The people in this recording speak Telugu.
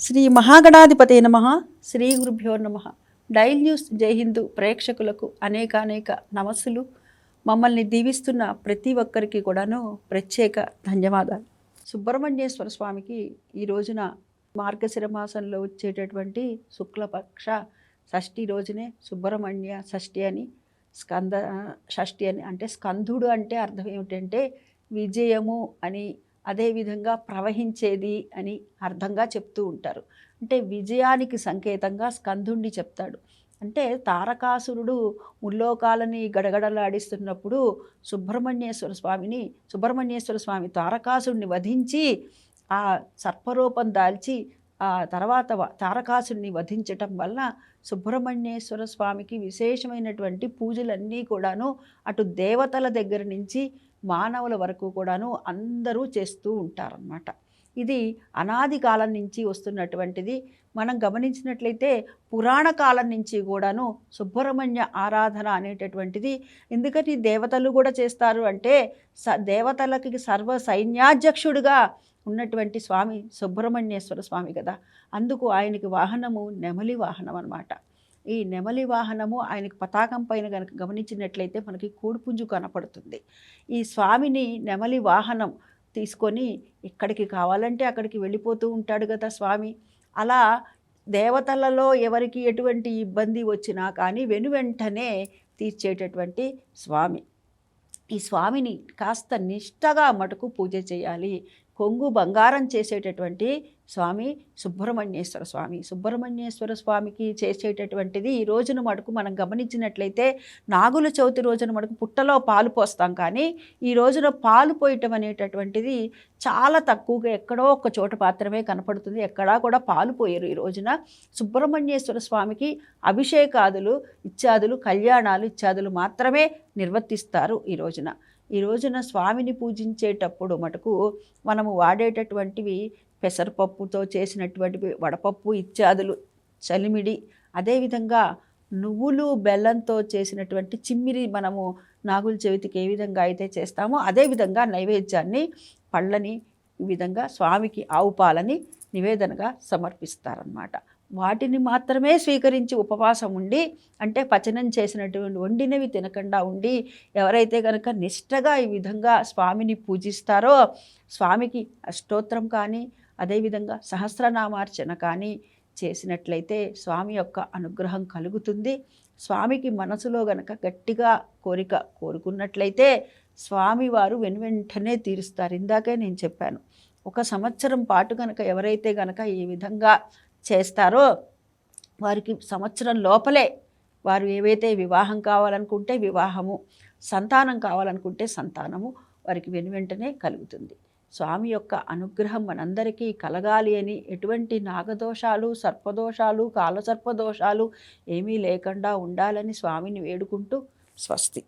శ్రీ మహాగణాధిపతే నమ శ్రీ గురుభ్యో నమ. డైల్ న్యూస్ జై హిందూ ప్రేక్షకులకు అనేక అనేక నమస్సులు. మమ్మల్ని దీవిస్తున్న ప్రతి ఒక్కరికి కూడాను ప్రత్యేక ధన్యవాదాలు. సుబ్రహ్మణ్యేశ్వర స్వామికి ఈ రోజున మార్గశిర మాసంలో వచ్చేటటువంటి శుక్లపక్ష షష్ఠి రోజునే సుబ్రహ్మణ్య షష్ఠి అని స్కంద షష్ఠి అని అంటే స్కందుడు అంటే అర్థం ఏమిటంటే విజయము అని అదేవిధంగా ప్రవహించేది అని అర్థంగా చెప్తూ ఉంటారు. అంటే విజయానికి సంకేతంగా స్కంధుణ్ణి చెప్తాడు. అంటే తారకాసురుడు ముల్లోకాలని గడగడలాడిస్తున్నప్పుడు సుబ్రహ్మణ్యేశ్వర స్వామిని సుబ్రహ్మణ్యేశ్వర స్వామి తారకాసుడిని వధించి ఆ సర్పరూపం దాల్చి ఆ తర్వాత తారకాసుడిని వధించటం వలన సుబ్రహ్మణ్యేశ్వర స్వామికి విశేషమైనటువంటి పూజలన్నీ కూడాను అటు దేవతల దగ్గర నుంచి మానవుల వరకు కూడాను అందరూ చేస్తూ ఉంటారన్నమాట. ఇది అనాది కాలం నుంచి వస్తున్నటువంటిది. మనం గమనించినట్లయితే పురాణ కాలం నుంచి కూడాను సుబ్రహ్మణ్య ఆరాధన అనేటటువంటిది. ఎందుకని దేవతలు కూడా చేస్తారు అంటే స దేవతలకి సర్వ సైన్యాధ్యక్షుడిగా ఉన్నటువంటి స్వామి సుబ్రహ్మణ్యేశ్వర స్వామి కదా. అందుకు ఆయనకి వాహనము నెమలి వాహనం అన్నమాట ఈ నెమలి వాహనము ఆయనకు పతాకం పైన కనుక గమనించినట్లయితే మనకి కూడుపుంజు కనపడుతుంది. ఈ స్వామిని నెమలి వాహనం తీసుకొని ఎక్కడికి కావాలంటే అక్కడికి వెళ్ళిపోతూ ఉంటాడు కదా స్వామి. అలా దేవతలలో ఎవరికి ఎటువంటి ఇబ్బంది వచ్చినా కానీ వెను వెంటనే తీర్చేటటువంటి స్వామి. ఈ స్వామిని కాస్త నిష్టగా మటుకు పూజ చేయాలి. కొంగు బంగారం చేసేటటువంటి స్వామి సుబ్రహ్మణ్యేశ్వర స్వామి. సుబ్రహ్మణ్యేశ్వర స్వామికి చేసేటటువంటిది ఈ రోజున మటుకు మనం గమనించినట్లయితే నాగుల చవితి రోజున మటుకు పుట్టలో పాలు పోస్తాం కానీ ఈ రోజున పాలు పోయటం అనేటటువంటిది చాలా తక్కువగా ఎక్కడో ఒక చోట మాత్రమే కనపడుతుంది. ఎక్కడా కూడా పాలు పోయరు ఈ రోజున. సుబ్రహ్మణ్యేశ్వర స్వామికి అభిషేకాదులు ఇత్యాదులు కళ్యాణాలు ఇత్యాదులు మాత్రమే నిర్వర్తిస్తారు ఈ రోజున. ఈ రోజున స్వామిని పూజించేటప్పుడు మటుకు మనము వాడేటటువంటివి పెసరపప్పుతో చేసినటువంటి వడపప్పు ఇత్యాదులు చలిమిడి అదేవిధంగా నువ్వులు బెల్లంతో చేసినటువంటి చిమ్మిరి మనము నాగుల చవితికి ఏ విధంగా అయితే చేస్తామో అదేవిధంగా నైవేద్యాన్ని పళ్ళని ఈ విధంగా స్వామికి ఆవు పాలని నివేదనగా సమర్పిస్తారనమాట వాటిని మాత్రమే స్వీకరించి ఉపవాసం ఉండి అంటే పచనం చేసినటువంటి వండినవి తినకుండా ఉండి ఎవరైతే కనుక నిష్టగా ఈ విధంగా స్వామిని పూజిస్తారో స్వామికి అష్టోత్తరం కానీ అదేవిధంగా సహస్రనామార్చన కానీ చేసినట్లయితే స్వామి యొక్క అనుగ్రహం కలుగుతుంది. స్వామికి మనసులో గనక గట్టిగా కోరిక కోరుకున్నట్లయితే స్వామివారు వెనువెంటనే తీరుస్తారు. ఇందాకే నేను చెప్పాను. ఒక సంవత్సరం పాటు గనక ఎవరైతే గనక ఈ విధంగా చేస్తారో వారికి సంవత్సరం లోపలే వారు ఏవైతే వివాహం కావాలనుకుంటే వివాహము సంతానం కావాలనుకుంటే సంతానము వారికి వెను వెంటనే కలుగుతుంది. స్వామి యొక్క అనుగ్రహం మనందరికీ కలగాలి అని ఎటువంటి నాగదోషాలు సర్పదోషాలు కాలసర్పదోషాలు ఏమీ లేకుండా ఉండాలని స్వామిని వేడుకుంటూ స్వస్తి.